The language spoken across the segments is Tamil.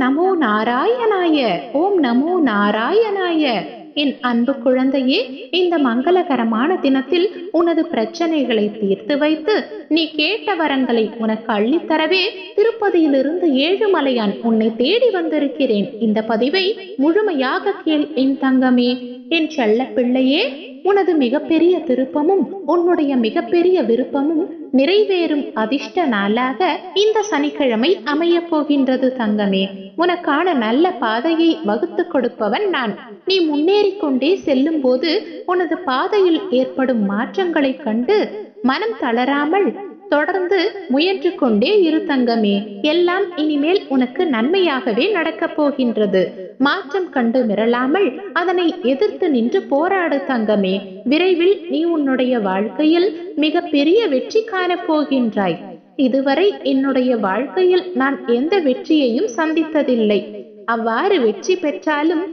நமோ நாராயணாய ஓம் நமோ நாராயணாய. என் அன்பு குழந்தையே இந்த மங்களகரமான தினத்தில் உனது பிரச்சனைகளை தீர்த்து வைத்து நீ கேட்ட வரங்களை உனக்கு அள்ளித்தரவே திருப்பதியிலிருந்து ஏழுமலையான் உன்னை தேடி வந்திருக்கிறேன். இந்த பதிவை முழுமையாக கேள் என் தங்கமே. என் செல்ல பிள்ளையே உனது மிகப்பெரிய திருப்பமும் உன்னுடைய மிகப்பெரிய விருப்பமும் நிறைவேறும் அதிர்ஷ்ட நாளாக இந்த சனிக்கிழமை அமையப் போகின்றது தங்கமே. உனக்கான நல்ல பாதையை வகுத்து கொடுப்பவன் நான். நீ முன்னேறிக் கொண்டே செல்லும் போது உனது பாதையில் ஏற்படும் மாற்றங்களைக் கண்டு மனம் தளராமல் தொடர்ந்து முயன்று கொண்டே இரு தங்கமே எல்லாம் இனிமேல் உனக்கு நன்மையாகவே நடக்கப் போகின்றது. மாற்றம் கண்டு மிரளாமல் அதனை எதிர்த்து நின்று போராடு தங்கமே விரைவில் நீ உன்னுடைய வாழ்க்கையில் மிக பெரிய வெற்றி காணப் போகின்றாய். இதுவரை என்னுடைய வாழ்க்கையில் நான் எந்த வெற்றியையும் சந்தித்ததில்லை. அவ்வாறு வெற்றி பெற்றாலும்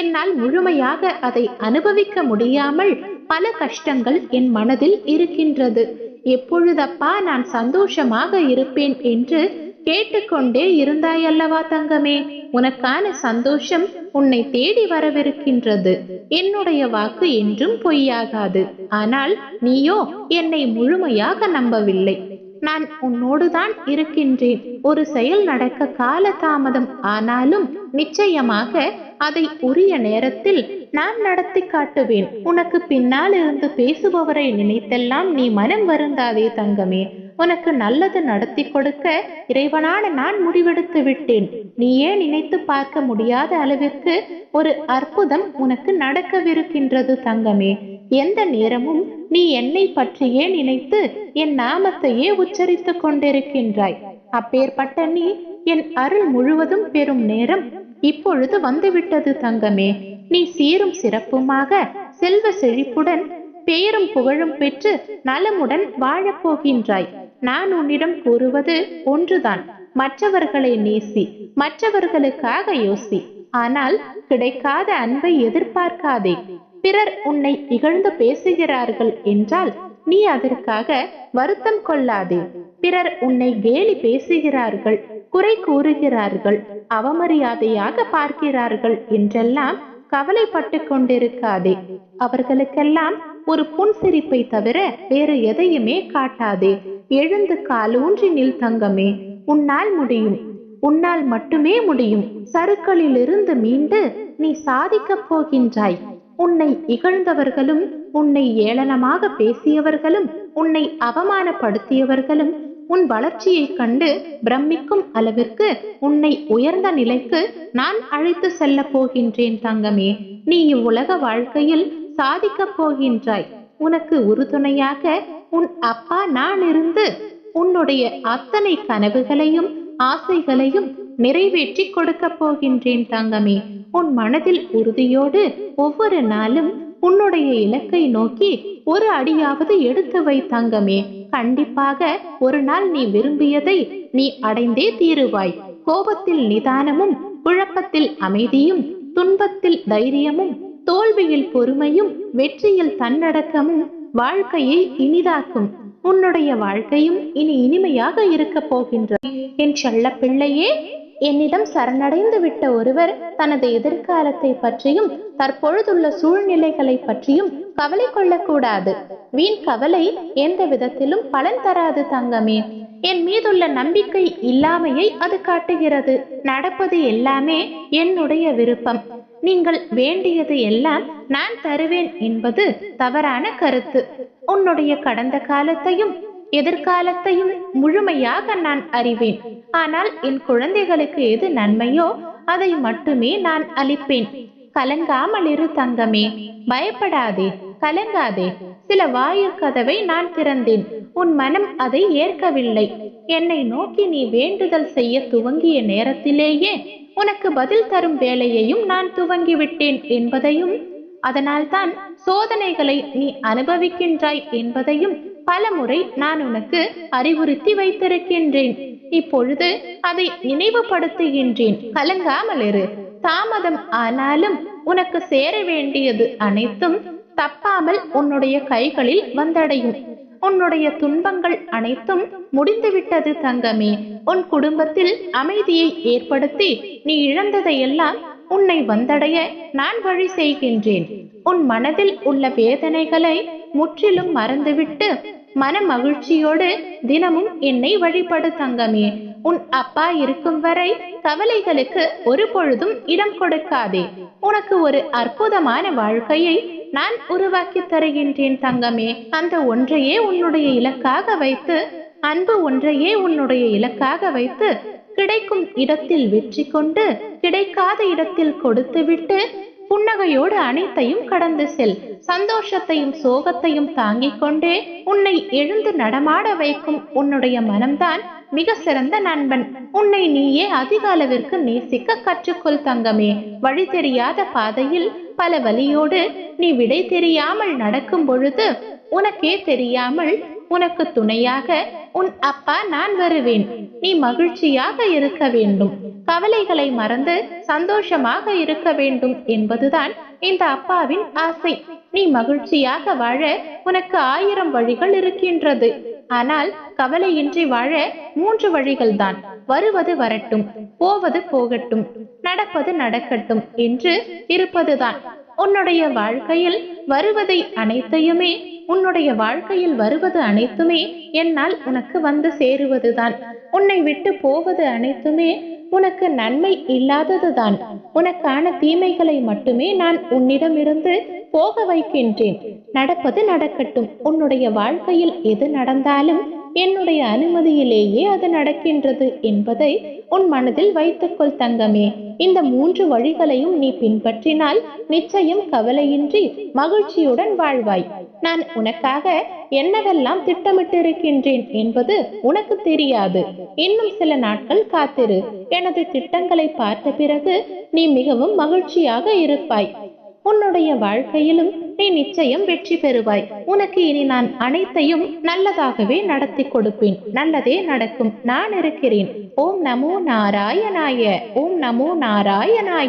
என்னால் முழுமையாக அதை அனுபவிக்க முடியாமல் பல கஷ்டங்கள் என் மனதில் இருக்கின்றது. எப்பொழுதப்பா நான் சந்தோஷமாக இருப்பேன் என்று கேட்டுக்கொண்டே இருந்தாயல்லவா தங்கமே? உனக்கான சந்தோஷம் உன்னை தேடி வரவிருக்கின்றது. என்னுடைய வாக்கு என்றும் பொய்யாகாது. ஆனால் நீயோ என்னை முழுமையாக நம்பவில்லை. நான் உன்னோடுதான் இருக்கின்றேன். ஒரு செயல் நடக்க கால தாமதம் ஆனாலும் நிச்சயமாக அதை உரிய நேரத்தில் நான் நடத்தி காட்டுவேன். உனக்கு பின்னால் இருந்து பேசுபவரை நினைத்தெல்லாம் நீ மனம் வருந்தாதே தங்கமே. உனக்கு நல்லது நடத்தி கொடுக்க இறைவனான நான் முடிவெடுத்து விட்டேன். நீயே நினைத்து பார்க்க முடியாத அளவிற்கு ஒரு அற்புதம் உனக்கு நடக்கவிருக்கின்றது தங்கமே. எந்த நேரமும் நீ என்னை பற்றியே நினைத்து என் நாமத்தையே உச்சரித்துக் கொண்டிருக்கின்றாய். அப்பேற்பட்ட நீ என் அருள் முழுவதும் பெறும் நேரம் இப்பொழுது வந்துவிட்டது தங்கமே. நீ சீரும் சிறப்புமாக செல்வ செழிப்புடன் பேரும் புகழும் பெற்று நலமுடன் வாழப்போகின்றாய் நான் உன்னிடம் கூறுவது ஒன்றுதான். மற்றவர்களை நேசி மற்றவர்களுக்காக யோசி. ஆனால் கிடைக்காத அன்பை எதிர்பார்க்காதே. பிறர் உன்னை இகழ்ந்து பேசுகிறார்கள் என்றால் நீ அதற்காக வருத்தம் கொள்ளாதே. பிறர் உன்னை கேலி பேசுகிறார்கள் குறை கூறுகிறார்கள் அவமரியாதையாக பார்க்கிறார்கள் என்றெல்லாம் கவலைப்பட்டு கொண்டிருக்காதே. அவர்களுக்கெல்லாம் ஒரு புன்சிரிப்பை தவிர வேறு எதையுமே காட்டாதே. எழுந்து காலூன்றி நில் தங்கமே. உன்னால் முடியும் உன்னால் மட்டுமே முடியும். சருக்களிலிருந்து மீண்டு நீ சாதிக்கப் போகின்றாய். உன்னை இகழ்ந்தவர்களும் உன்னை ஏளனமாக பேசியவர்களும் உன்னை அவமானப்படுத்தியவர்களும் உன் வளர்ச்சியைக் கண்டு பிரமிக்கும் அளவிற்கு உன்னை உயர்ந்த நிலைக்கு நான் அழைத்து செல்ல போகின்றேன் தங்கமே. நீ இவ்வுலக வாழ்க்கையில் சாதிக்கப் போகின்றாய். உனக்கு உறுதுணையாக உன் அப்பா நான் இருந்து உன்னுடைய அத்தனை கனவுகளையும் ஆசைகளையும் நிறைவேற்றி கொடுக்க போகின்றேன் தங்கமே. உன் மனதில் உறுதியோடு ஒவ்வொரு நாளும் உன்னுடைய இலக்கை நோக்கி ஒரு அடியாவது எடுத்து வை தங்கமே. கண்டிப்பாக ஒரு நாள் நீ விரும்பியதை நீ அடைந்தே தீருவாய். கோபத்தில் நிதானமும் குழப்பத்தில் அமைதியும் துன்பத்தில் தைரியமும் தோல்வியில் பொறுமையும் வெற்றியில் தன்னடக்கமும் வாழ்க்கையை இனிதாக்கும். உன்னுடைய வாழ்க்கையும் இனி இனிமையாக இருக்க போகின்றது என் செல்ல பிள்ளையே என்னிடம் சரணடைந்து விட்ட ஒருவர் தனது எதிர்காலத்தை பற்றியும் தற்பொழுதுள்ள சூழ்நிலைகளை பற்றியும் கவலை கொள்ளக்கூடாது. வீண் கவலை எந்த விதத்திலும் பலன் தராது தங்கமே. என் மீதுள்ள நம்பிக்கை இல்லாமையை அது காட்டுகிறது. நடப்பது எல்லாமே என்னுடைய விருப்பம். நீங்கள் வேண்டியது எல்லாம் நான் தருவேன் என்பது தவறான கருத்து. உன்னுடைய கடந்த காலத்தையும் எதிர்காலத்தையும் முழுமையாக நான் அறிவேன். ஆனால் என் குழந்தைகளுக்கு எது நன்மையோ அதை மட்டுமே நான் அளிப்பேன். கலங்காமல் இரு தங்கமே. பயப்படாதே. கலங்காதே. சில வாயில் கதவை நான் திறந்தேன். உன் மனம் அதை ஏற்கவில்லை. என்னை நோக்கி நீ வேண்டுதல் செய்ய துவங்கிய நேரத்திலேயே உனக்கு பதில் தரும் வேலையையும் நான் துவங்கிவிட்டேன் என்பதையும் அதனால்தான் சோதனைகளை நீ அனுபவிக்கின்றாய் என்பதையும் பலமுறை நான் உனக்கு அறிவுறுத்தி வைத்திருக்கின்றேன். இப்பொழுது அதை நினைவுபடுத்துகின்றேன். கலங்காமல் இரு. தாமதம் ஆனாலும் உனக்கு சேர வேண்டியது அனைத்தும் தப்பாமல் உன்னுடைய கைகளில் வந்தடையும். உன்னுடைய துன்பங்கள் அனைத்தும் முடிந்துவிட்டது தங்கமே. உன் குடும்பத்தில் அமைதியை ஏற்படுத்தி நீ இழந்ததையெல்லாம் உன்னை வந்தடைய நான் வழி செய்கின்றேன். உன் மனதில் உள்ள வேதனைகளை முற்றிலும் மறந்துவிட்டு மன மகிழ்ச்சியோடு தினமும் என்னை வழிபடு தங்கமே. உன் அப்பா இருக்கும் வரை கவலைகளுக்கு ஒரு பொழுதும் இடம் கொடுக்காதே. உனக்கு ஒரு அற்புதமான வாழ்க்கையை நான் உருவாக்கி தருகின்றேன் தங்கமே. அந்த ஒன்றையே உன்னுடைய இலக்காக வைத்து அன்பு ஒன்றையே உன்னுடைய இலக்காக வைத்து கிடைக்கும் இடத்தில் வெற்றி கொண்டு கிடைக்காத இடத்தில் கொடுத்துவிட்டு புன்னகையோடு அனைத்தையும் கடந்து செல். சந்தோஷத்தையும் சோகத்தையும் தாங்கிக் கொண்டே உன்னை எழுந்து நடமாட வைக்கும் உன்னுடைய மனம்தான் மிக சிறந்த நண்பன். உன்னை நீயே அதிக அளவிற்கு நேசிக்க கற்றுக்கொள் தங்கமே. வழி தெரியாத பாதையில் பல வழியோடு நீ விடை தெரியாமல் நடக்கும் பொழுது உனக்கே தெரியாமல் உனக்கு துணையாக உன் அப்பா நான் வருவேன். நீ மகிழ்ச்சியாக இருக்க வேண்டும். கவலைகளை மறந்து சந்தோஷமாக இருக்க வேண்டும் என்பதுதான் இந்த அப்பாவின் ஆசை. நீ மகிழ்ச்சியாக வாழ உனக்கு ஆயிரம் வழிகள் இருக்கின்றது. ஆனால் கவலையின்றி வாழ மூன்று வழிகள்தான். வருவது வரட்டும் போவது போகட்டும் நடப்பது நடக்கட்டும் என்று இருப்பதுதான். உன்னுடைய வாழ்க்கையில் வருவதை அனைத்தையுமே உன்னுடைய வாழ்க்கையில் வருவது அனைத்துமே என்னால் உனக்கு வந்து சேருவதுதான். உன்னை விட்டு போவது அனைத்துமே உனக்கு நன்மை இல்லாததுதான். உனக்கான தீமைகளை மட்டுமே நான் உன்னிடமிருந்து போக வைக்கின்றேன். நடப்பது நடக்கட்டும். உன்னுடைய வாழ்க்கையில் எது நடந்தாலும் என்னுடைய அனுமதியிலேயே அது நடக்கின்றது என்பதை உன் மனதில் வைத்துக்கொள் தங்கமே. இந்த மூன்று வழிகளையும் நீ பின்பற்றினால் நிச்சயம் கவலையின்றி மகிழ்ச்சியுடன் வாழ்வாய். நான் உனக்காக என்னவெல்லாம் திட்டமிட்டிருக்கின்றேன் என்பது உனக்கு தெரியாது. இன்னும் சில நாட்கள் காத்திரு. எனது திட்டங்களை பார்த்த பிறகு நீ மிகவும் மகிழ்ச்சியாக இருப்பாய். உன்னுடைய வாழ்க்கையிலும் நீ நிச்சயம் வெற்றி பெறுவாய். உனக்கு இனி நான் அனைத்தையும் நல்லதாகவே நடத்தி கொடுப்பேன். நல்லதே நடக்கும். நான் இருக்கிறேன். ஓம் நமோ நாராயணாய. ஓம் நமோ நாராயணாய.